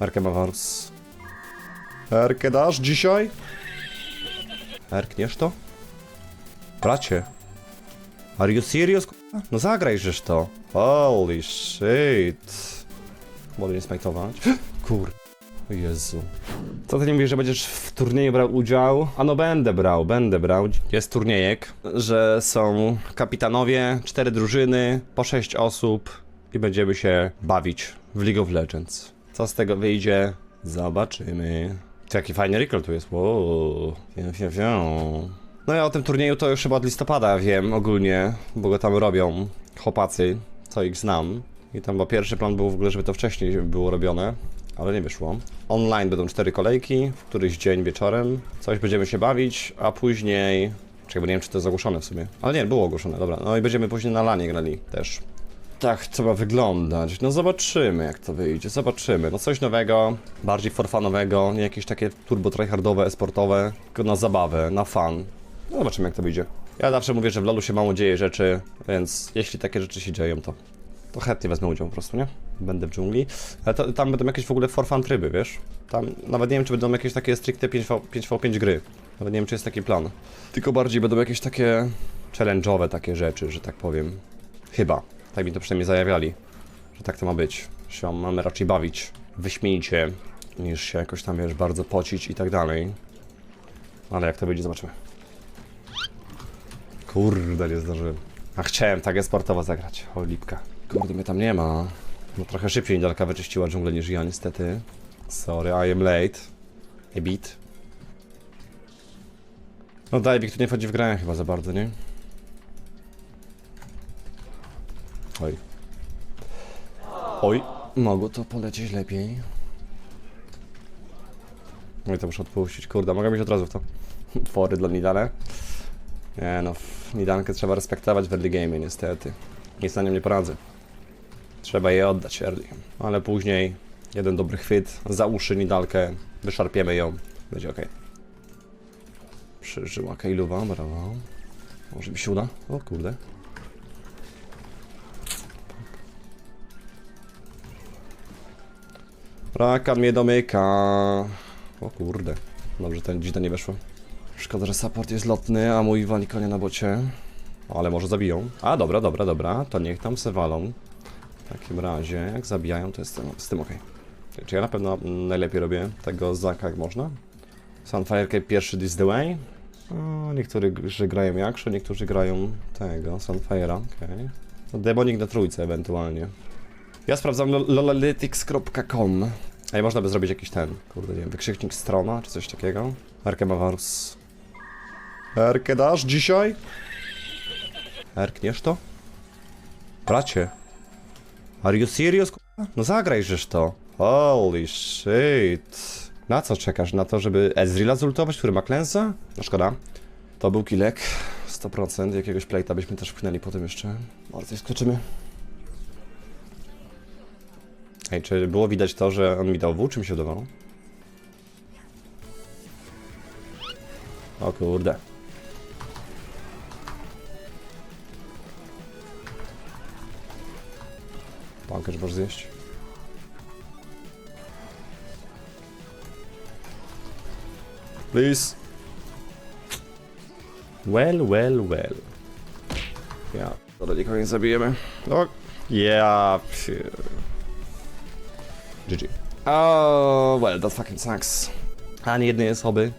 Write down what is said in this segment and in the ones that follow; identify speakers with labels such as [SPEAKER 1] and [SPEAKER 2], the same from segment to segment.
[SPEAKER 1] Erkę Bawarus. Erkę dasz dzisiaj? Erkniesz to? Bracie. Are you serious? No zagrajżesz to. Holy shit. Mogę nie smajtować. Kur... Jezu. Co ty nie mówisz, że będziesz w turnieju brał udział? A no będę brał, będę brał. Jest turniejek, że są kapitanowie, cztery drużyny, po sześć osób i będziemy się bawić w League of Legends. Co z tego wyjdzie? Zobaczymy. Jaki fajny recall tu jest. Wow. No ja o tym turnieju to już chyba od listopada wiem ogólnie, bo go tam robią chłopacy, co ich znam. I tam bo pierwszy plan był w ogóle, żeby to wcześniej było robione, ale nie wyszło. Online będą cztery kolejki, w któryś dzień wieczorem. Coś będziemy się bawić, a później... Czekaj, bo nie wiem, czy to jest ogłoszone w sumie. Ale nie, było ogłoszone, dobra. No i będziemy później na lanie grali też. Tak trzeba wyglądać. No zobaczymy, jak to wyjdzie. Zobaczymy. No coś nowego, bardziej forfanowego, nie jakieś takie turbo tryhardowe, esportowe, tylko na zabawę, na fan. No zobaczymy, jak to wyjdzie. Ja zawsze mówię, że w LoLu się mało dzieje rzeczy, więc jeśli takie rzeczy się dzieją, to, to chętnie wezmę udział po prostu, nie? Będę w dżungli. Ale to, tam będą jakieś w ogóle for fun tryby, wiesz? Tam nawet nie wiem, czy będą jakieś takie stricte 5v, 5v5 gry. Nawet nie wiem, czy jest taki plan. Tylko bardziej będą jakieś takie challenge'owe takie rzeczy, że tak powiem. Chyba. Tak mi to przynajmniej zajawiali, że tak to ma być. Się mamy raczej bawić wyśmienicie, niż się jakoś tam, wiesz, bardzo pocić i tak dalej. Ale jak to będzie, zobaczymy. Kurde, nie zdążyłem. A chciałem tak sportowo zagrać. O, lipka. Kurde, mnie tam nie ma. No trochę szybciej Nidalka wyczyściła dżunglę niż ja, niestety. Sorry, I am late. A bit. No Divik tu nie wchodzi w grę chyba za bardzo, nie? Oj. Oj, mogło to polecieć lepiej. No i to muszę odpuścić. Kurde, mogę mieć od razu w to. Fory dla Nidale. Nie no, Nidankę trzeba respektować w early game, niestety. Nic na nią nie poradzę. Trzeba jej oddać early. Ale później jeden dobry chwyt za uszy Nidalkę, wyszarpiemy ją, będzie ok. Przeżyła Kejluwa, brawo. Może mi się uda? O kurde. Raka mnie domyka. O kurde. Dobrze, ten dzida nie weszło. Szkoda, że support jest lotny, a mój wali konia na bocie. Ale może zabiją. A, dobra, dobra, dobra. To niech tam se walą. W takim razie, jak zabijają, to jest z tym ok. Czy ja na pewno najlepiej robię tego zaka jak można? Sunfire pierwszy this the way. Niektórzy grają Jaksho, niektórzy grają tego, Sunfire'a, okej. No, Demonik na trójce ewentualnie. Ja sprawdzam lo- lolalytics.com. Ej, można by zrobić jakiś ten, kurde, nie wiem, wykrzyknik strona, czy coś takiego. Erkę Bawarus. Erkę dasz dzisiaj? Erkniesz to? Bracie. Are you serious? k***a? No zagrajżesz to. Holy shit. Na co czekasz? Na to, żeby Ezreala zultować, który ma klęsa? No szkoda. To był kilek. 100%. Jakiegoś plejta byśmy też pchnęli potem jeszcze. Bardzo skoczymy. Ej, czy było widać to, że on mi dał W, czy mi się wydawało? O kurde. Pankerz możesz zjeść. Please. Well, well, well. Ja, to nie zabijemy. O, ja, psie. GG. Oh, well, that fucking sucks. Ani jednej osoby.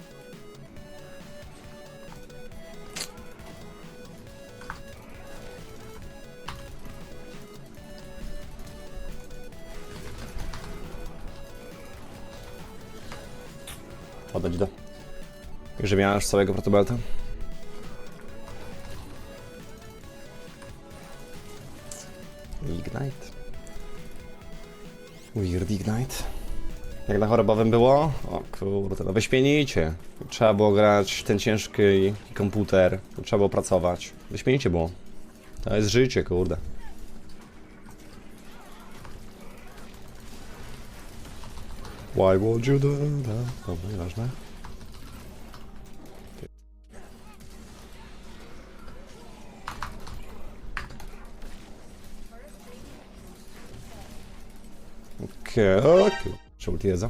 [SPEAKER 1] Oddać do. Miałem już całego protobelta. Ignite. Jak na chorobowym było? O kurde, no wyśmienicie. Trzeba było grać ten ciężki komputer. Trzeba było pracować. Wyśmienicie było. To jest życie, kurde. Why would you do that? Dobra, nieważne. Okej, okej. Czy ulti jedzą?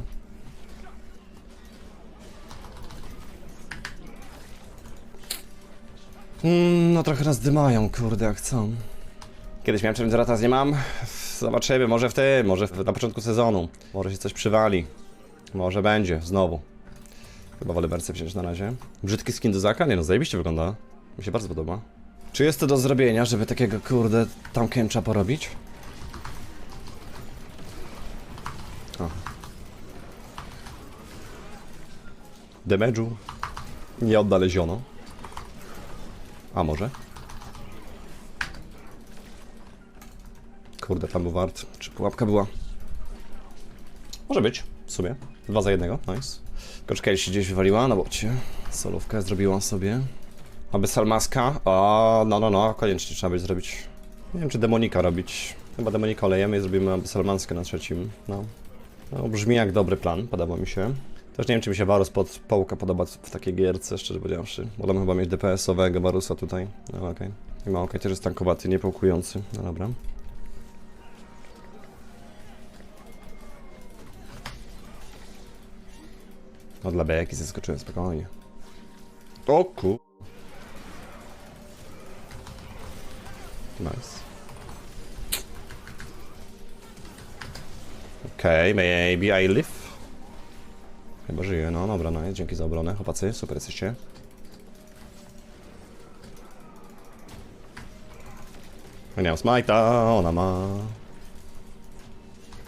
[SPEAKER 1] Mm, no trochę nas dymają, kurde, jak chcą. Kiedyś miałem czerwony, teraz nie mam. Zobaczymy, może w tym, może w, na początku sezonu. Może się coś przywali. Może będzie, znowu. Chyba wolę wersję wziąć na razie. Brzydki skin do Zaka? Nie no, zajebiście wygląda. Mi się bardzo podoba. Czy jest to do zrobienia, żeby takiego, kurde, tam kęcza porobić? Damage'u nie odnaleziono. A może? Kurde, tam był wart. Czy pułapka była? Może być, w sumie. Dwa za jednego, nice. Koczka się gdzieś wywaliła na bocie. Solówkę zrobiła sobie. Aby salmaska? O, no, no, no, koniecznie trzeba będzie zrobić. Nie wiem, czy demonika robić. Chyba demonika olejemy i zrobimy salmanskę na trzecim. No. no. Brzmi jak dobry plan, podoba mi się. Też nie wiem, czy mi się Varus pod połka podoba w takiej gierce, szczerze powiedziawszy. Wolę chyba mieć DPS-owego Varusa tutaj. No okej. I ma okej, też jest tankowaty, nie połkujący. No dobra. No dla beki zaskoczyłem spokojnie. O ku... Nice. Okej, okay, maybe I live. No no dzięki za obronę, chłopacy, super jesteście. Nie mam smajta, ona ma.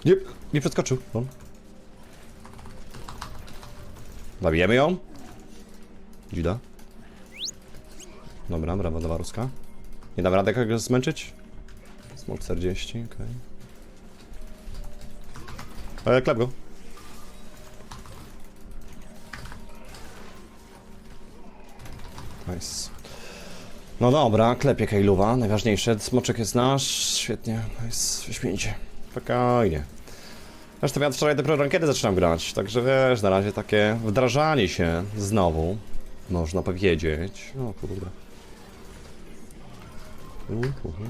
[SPEAKER 1] Nie, nie przeskoczył, on. Zabijemy ją. Dzida. Dobra, brawo dla Waruska. Nie dam rady kogoś zmęczyć? Smok 40, okej. Okay. Klep go. Nice. No dobra, klepie Kejluwa, najważniejsze. Smoczek jest nasz, świetnie, nice, wyśmienicie. Spokojnie. Zresztą ja wczoraj dopiero rankiedy zaczynam grać, także wiesz, na razie takie wdrażanie się znowu, można powiedzieć. O kurde. Uhuhu.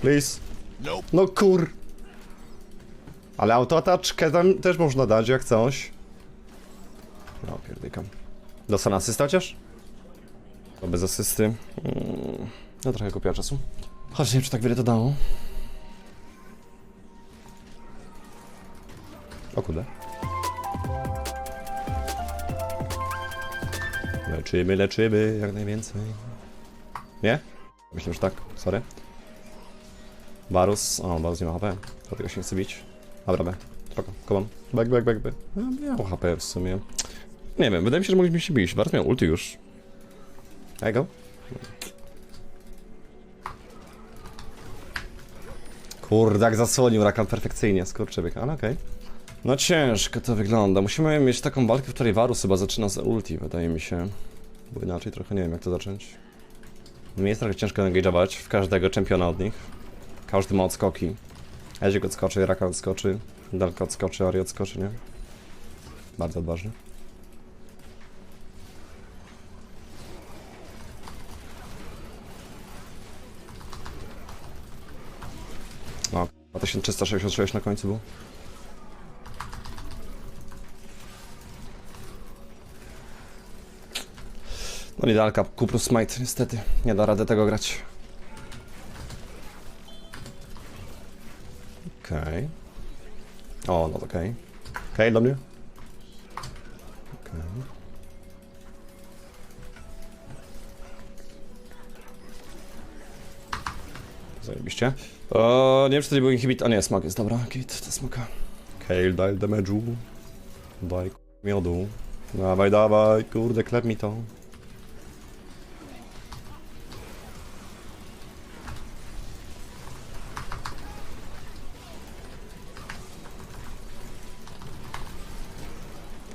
[SPEAKER 1] Please. No kur... Ale autoataczkę tam też można dać jak coś. No, pierdykam. Dostan asysta chociaż? To bez asysty. Mm, no trochę kupiła czasu. Choć nie wiem, czy tak wiele to dało. O kurde. Leczymy, leczymy, jak najwięcej. Nie? Myślę, że tak, sorry. Varus, o, Varus nie ma HP, dlatego się nie chce bić. Dobra, B, spoko, komam. Back, back, back, back. No, miał HP w sumie. Nie wiem, wydaje mi się, że mogliśmy się bić. Varus miał ulti już. There you go. Kurde, jak zasłonił Rakan perfekcyjnie, skurczybyk, ale okej. No ciężko to wygląda. Musimy mieć taką walkę, w której Varus chyba zaczyna z ulti, wydaje mi się. Bo inaczej trochę nie wiem, jak to zacząć. Mi jest trochę ciężko engage'ować w każdego czempiona od nich. Każdy ma odskoki. Ezik odskoczy, Rakan odskoczy, Dalka odskoczy, Ari odskoczy, nie? Bardzo odważny. O, 1366 na końcu był. No nie dalka, Q plus smite, niestety. Nie da rady tego grać. O, no okej. Okej, okay, do mnie. Okej. Zajebiście. O, nie wiem, czy to nie był inhibit. A nie, smog jest, dobra, git, to smoka. Kale, daj damage'u. Daj miodu. Dawaj, dawaj, kurde, klep mi to.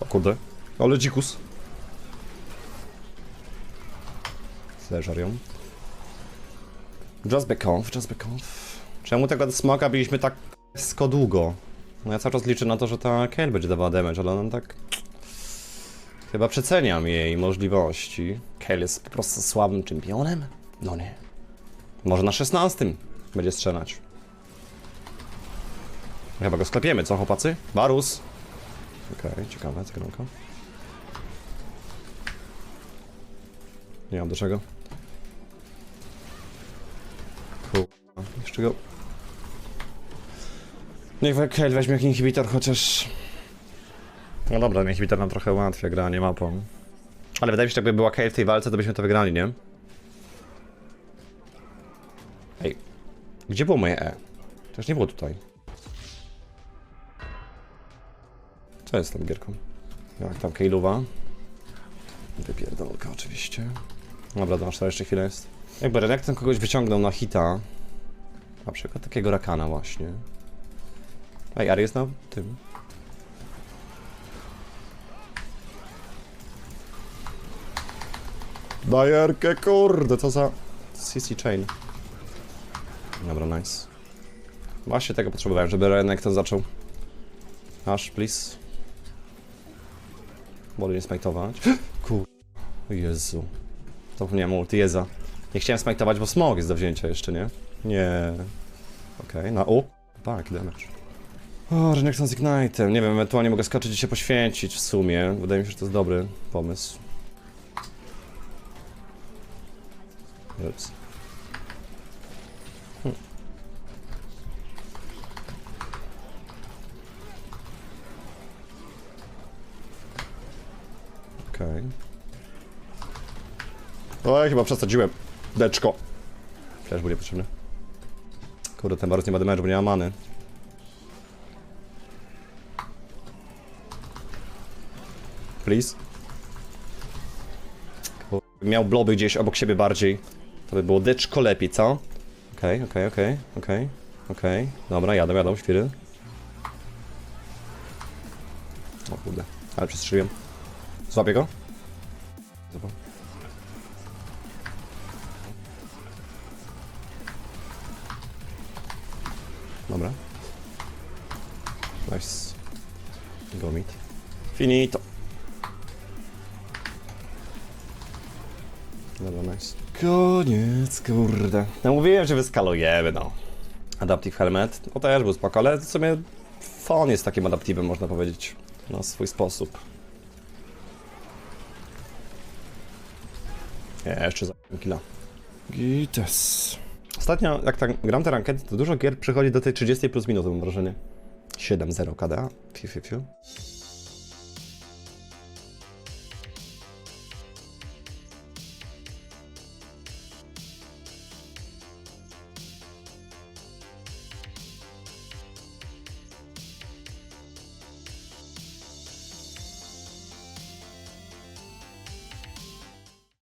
[SPEAKER 1] Kurde, ale dzikus. Zeżar ją. Just back off, just back off. Czemu tego smoka biliśmy tak sko długo? No ja cały czas liczę na to, że ta Kayle będzie dawała damage, ale ona tak... Chyba przeceniam jej możliwości. Kayle jest po prostu słabym czempionem? No nie. Może na 16 będzie strzelać. Chyba go sklepiemy, co chłopacy? Barus. Okej, ciekawe, zagromka. Nie mam do czego. Kurwa, jeszcze go... Niech Kale weźmie jakiś inhibitor, chociaż... No dobra, inhibitor nam trochę ułatwia granie mapą. Ale wydaje mi się, że jakby była Kale w tej walce, to byśmy to wygrali, nie? Ej, gdzie było moje E? Też nie było tutaj. Co jest z tą gierką? Jak tam Kejluwa? Wypierdolka oczywiście. Dobra, to jeszcze chwilę jest. Jakby redaktor kogoś wyciągnął na hita. Na przykład takiego rakana właśnie. Ej, Ari jest na tym. Bajerkę, kurde, co za... CC Chain. Dobra, nice. Właśnie tego potrzebowałem, żeby Renekton zaczął. Aż, please. Nie smajtować. Kur... Jezu. Zapomniałem ulti, Jeza. Nie chciałem smajtować, bo smog jest do wzięcia jeszcze, nie? Nie. Okej, na U. Tak, damage. O, Renekton z Ignite'em. Nie wiem, ewentualnie mogę skoczyć i się poświęcić w sumie. Wydaje mi się, że to jest dobry pomysł. Ups. Okej. Oj, chyba przesadziłem. Deczko. Też był niepotrzebny. Kurde, ten Barus nie ma damage'u, bo nie ma many. Please. Miał bloby gdzieś obok siebie bardziej. To by było deczko lepiej, co? Okej, okej, okej, okej, okej. Dobra, jadę, jadę, świry. O kurde, ale przestrzeliłem. Złapię go? Zobacz. Dobra. Nice. Go meet. Finito. Dobra, nice. Koniec, kurde. No mówiłem, że wyskalujemy, no. Adaptive Helmet, no też był spoko, ale w sumie Fon jest takim adaptywem, można powiedzieć, na swój sposób. Nie, jeszcze za killa. Gites. Ostatnio, jak tak gram te rankedy, to dużo gier przychodzi do tej 30 plus minus, mam wrażenie. 7-0 KDA. Fiu, fiu, fiu.